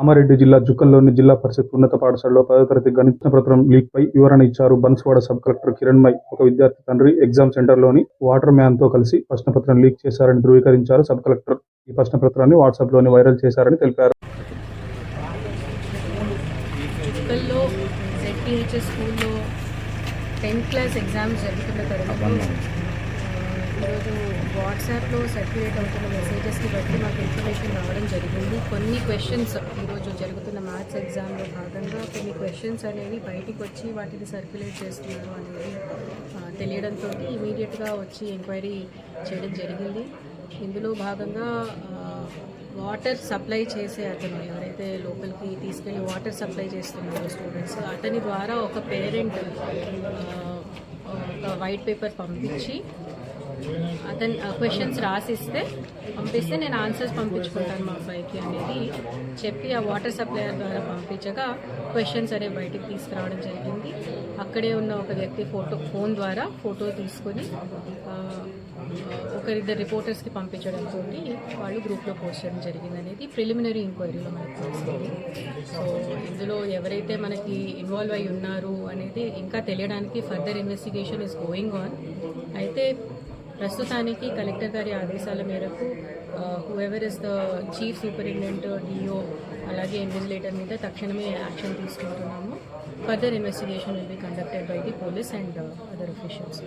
కామారెడ్డి జిల్లా జుక్కల్లోని జిల్లా పరిషత్ ఉన్నత పాఠశాలలో పదో తరగతి గణిత పత్రం లీక్ పై వివరణ ఇచ్చారు. Banswada sub collector Kiran my ఒక విద్యార్థి తండ్రి ఎగ్జామ్ సెంటర్లోని వాటర్ మ్యాన్తో కలిసి ప్రశ్నపత్రం లీక్ చేశారని ధృవీకరించారు సబ్ కలెక్టర్. ఈ ప్రశ్నపత్రాన్ని వాట్సాప్లోని వైరల్ చేశారని తెలిపారు. స్కూల్లో టెన్త్ క్లాస్ ఎగ్జామ్స్ జరుగుతున్న తరుణంలో ఈరోజు వాట్సాప్లో సర్క్యులేట్ అవుతున్న మెసేజెస్ని బట్టి మాకు ఇన్ఫర్మేషన్ రావడం జరిగింది. కొన్ని క్వశ్చన్స్ ఈరోజు జరుగుతున్న మ్యాథ్స్ ఎగ్జామ్లో భాగంగా కొన్ని క్వశ్చన్స్ అనేవి బయటికి వచ్చి వాటిని సర్క్యులేట్ చేస్తున్నారు అనేది తెలియడంతో ఇమీడియట్గా వచ్చి ఎంక్వైరీ చేయడం జరిగింది. ఇందులో భాగంగా వాటర్ సప్లై చేసే అతను ఎవరైతే లోపలికి తీసుకెళ్ళి వాటర్ సప్లై చేస్తున్నారో స్టూడెంట్స్ అతని ద్వారా ఒక పేరెంట్ ఒక వైట్ పేపర్ పంపించి అతను క్వశ్చన్స్ రాసిస్తే పంపిస్తే నేను ఆన్సర్స్ పంపించుకుంటాను మా అబ్బాయికి అనేది. చెప్పి ఆ వాటర్ సప్లయర్ ద్వారా పంపించగా క్వశ్చన్స్ అనేవి బయటికి తీసుకురావడం జరిగింది. అక్కడే ఉన్న ఒక వ్యక్తి ఫోటో ఫోన్ ద్వారా ఫోటో తీసుకొని ఒకరిద్దరు రిపోర్టర్స్కి పంపించడంతో వాళ్ళు గ్రూప్లో పోస్ట్ చేయడం జరిగింది అనేది ప్రిలిమినరీ ఇంక్వైరీలో మనకు తెలిసింది సో ఇందులో ఎవరైతే మనకి ఇన్వాల్వ్ అయి ఉన్నారు అనేది ఇంకా తెలియడానికి further investigation is going on అయితే ప్రస్తుతానికి కలెక్టర్ గారి ఆదేశాల మేరకు whoever is the chief superintendent D అలాగే ఇన్విజిలేటర్ మీద తక్షణమే యాక్షన్ తీసుకుంటున్నాము. Further investigation will be conducted by the police and other officials